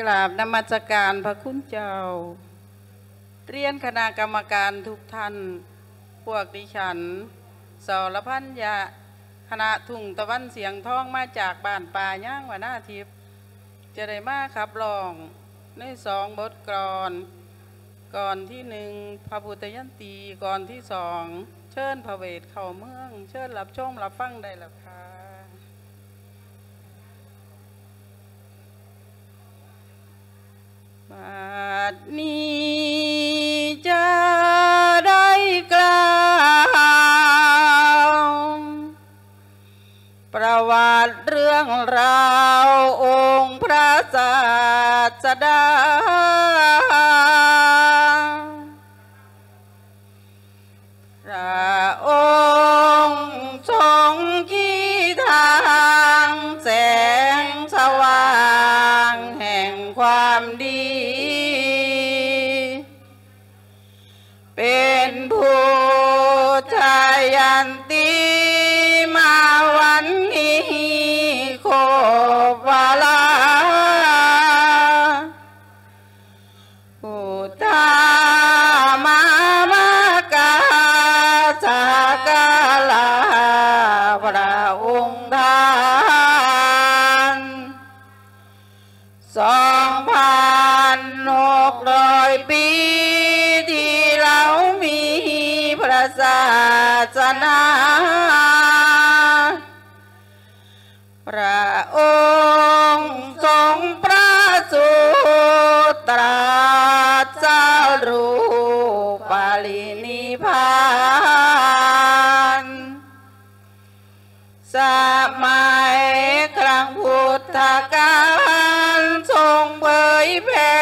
กราบนมัสการพระคุณเจ้า เรียนคณะกรรมการทุกท่าน พวกดิฉันสรพันยะคณะทุ่งตะวันเสียงทองมาจากบ้านป่าย่างวนาทิพย์จะได้มาขับรองในสองบทกลอนก่อนที่หนึ่งพระพุทธยันตีก่อนที่สอง เชิญพระเวทเข้าเมือง เชิญรับชมรับฟังได้แล้วค่ะ บาดนี้จะได้กล่าวประวัติเรื่องราวองค์พระศาสดา ศาสนาพระองค์ทรงประสูติตรัสเจ้ารู้ปาลินิพานสมัยครั้งพุทธกาลทรงเผยแผ่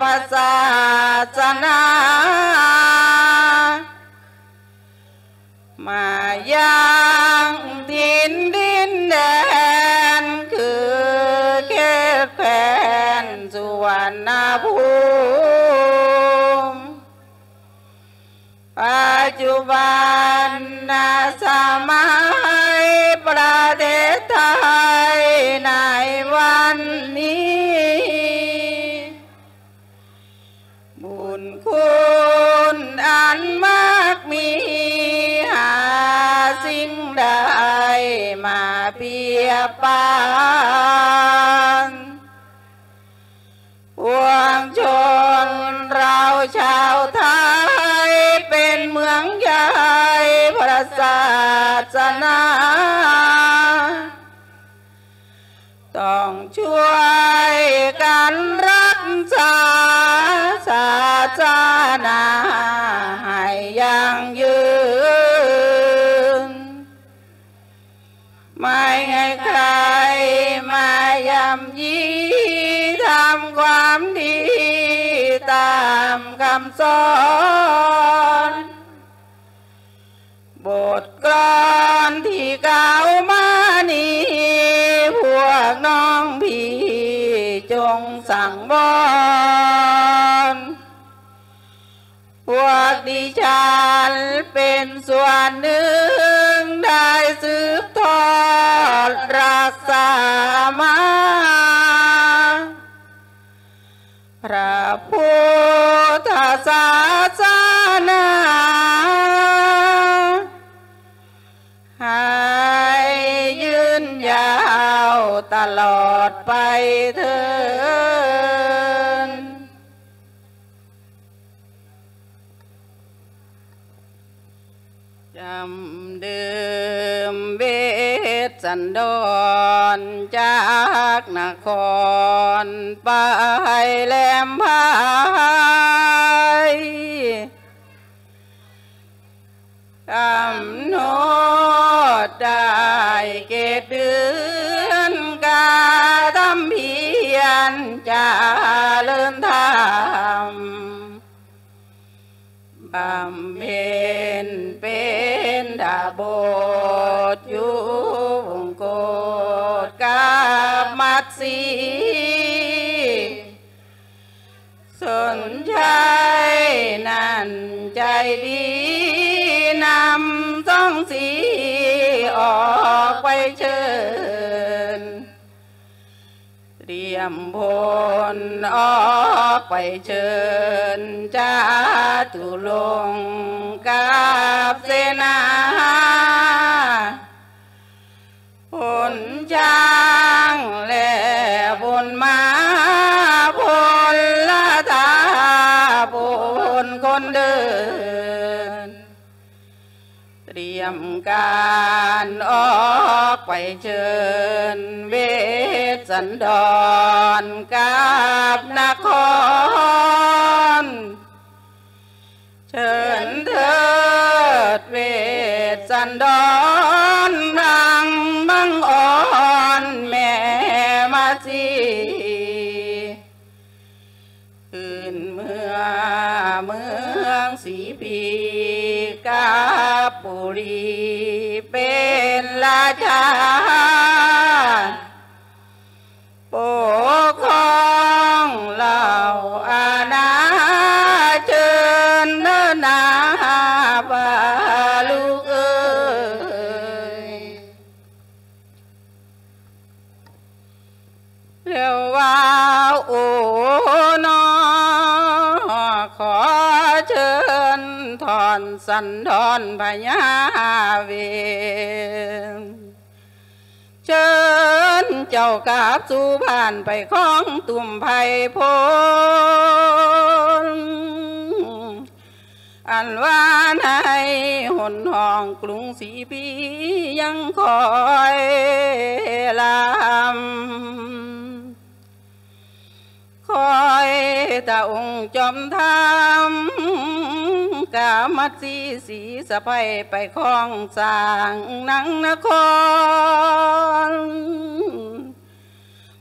พระศาสนา วรรณภูมิปัจจุบันนาสมัยประเทศไทยในวันนี้ บุญคุณอันมากมีหาสิ่งใดมาเปียบปาน ปวงชนเราชาวไทย เป็นเมืองใหญ่พระศาสนา ต้องช่วยกันรักษาศาสนาให้ยังยืนำความดีตามคำสอน บทกลอนที่กล่าวมานี้พวกน้องพี่จงสั่งบอนพวกดิฉันเป็นส่วนหนึ่งได้สืบทอดรักษามา พระพุทธศาสนาให้ยืนยาวตลอดไปเถิด ทสันดรจากนครไปแลมพายกำหนดได้เกตเดือนกาทำเพียรจะเลิ่นธ ยมพลออกไปเชิญจาตุลงกับเสนาผลช้างและบนมาพลละทาพลคนเดิน เตรียมการออกไปเชิญเว สันดรกับนคร เชิญเถิดเวสสันดรรังบังอ่อนแม่มาสีคืนเมื่อเมืองสีพีกาบุรีเป็นราชา สันดอนพญาเวรเชิญเจ้ากาบสู่ผ่านไปของตุ่มไผ่พลอันว่าในหนห้องกรุงศรีพียังคอยลำคอยตาองค์จอมทำ กามัดสีสีสะพายไปคล้องสางนังนคร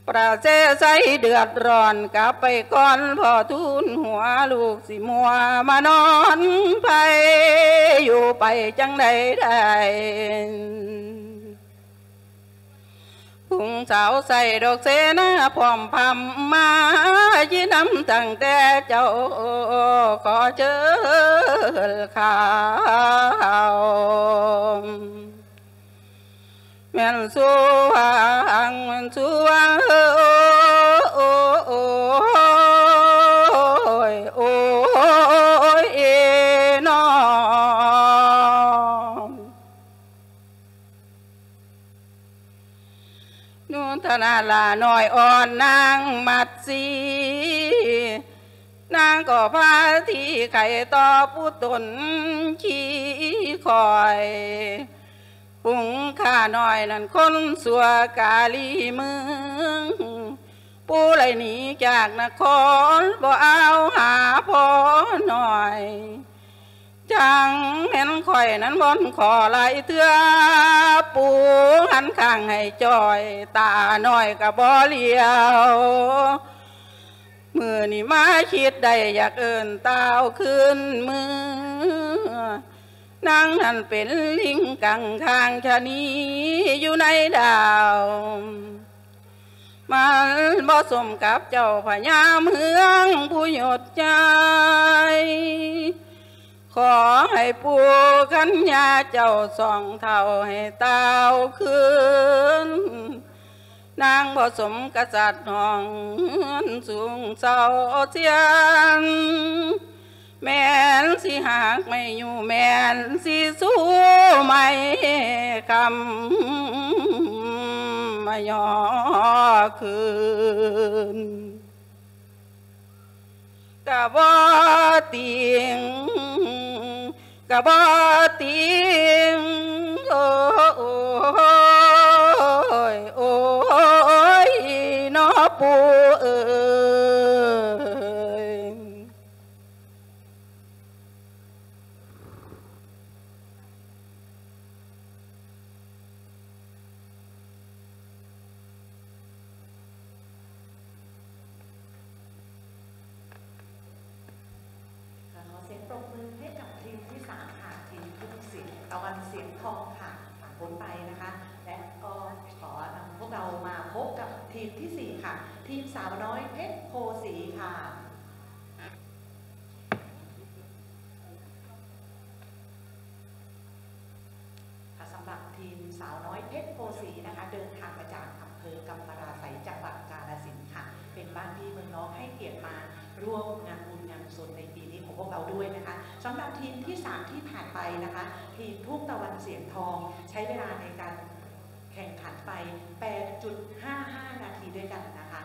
ประเจใสเดือดร้อนกลับไปก่อนพ่อทุนหัวลูกสิมัวมานอนไป อยู่ไปจังใดได้ พุงสาวใส่ดอกเสนาพร้อมพำมายินำตั้งแต่เจ้าขอเจอข้าวแม่นสวางแม่นสวาง น้อยอ่อนนางมัดสีนางก็พาที่ไข่ต่อผู้ตนขี้คอยปุงข้าน้อยนั่นคนสัวกาลีเมืองปูไหลหนีจากนครบ่เอาหาพ่อหน่อย จังเห็นข่อยนั้นบนขอไหลายเถือปูหันข้างให้จอยตาหน่อยกับบ่เลียวมือนี่มาคิดได้อยากเอินเต้าขึ้นมือนางนั่นเป็นลิงกังทางชะนีอยู่ในดาวมันบ่สมกับเจ้าพญาเมืองผู้หยดใจ ขอให้ปูขันยาเจ้าสองเท่าให้เต้าคืนนางบ่สมกษัตริย์ห้องสูงเศร้าเสียนแม่นสิหากไม่อยู่แม่นสิสู้ไม่คำมายอคืนกะบ่ติง กะบ่ติงโอ้ยโอ้ยนอปู ตะวันเสียงทองค่ะผ่านพ้นไปนะคะ และก็ขอนำพวกเรามาพบกับทีมที่สี่ค่ะ ทีมสาวน้อยเพชรโพสีค่ะสำหรับทีมสาวน้อยเพชรโพสีนะคะ เดินทางมาจากอำเภอกำปราไสยจังหวัดกาฬสินธุ์ค่ะร่วมงานบุญงานกุศลในปี วกเราด้วยนะคะสำหรับทีมที่ 3 ที่ผ่านไปนะคะ ทีมทุ่งตะวันเสียงทองใช้เวลาในการแข่งขันไป 8.55 นาทีด้วยกันนะคะ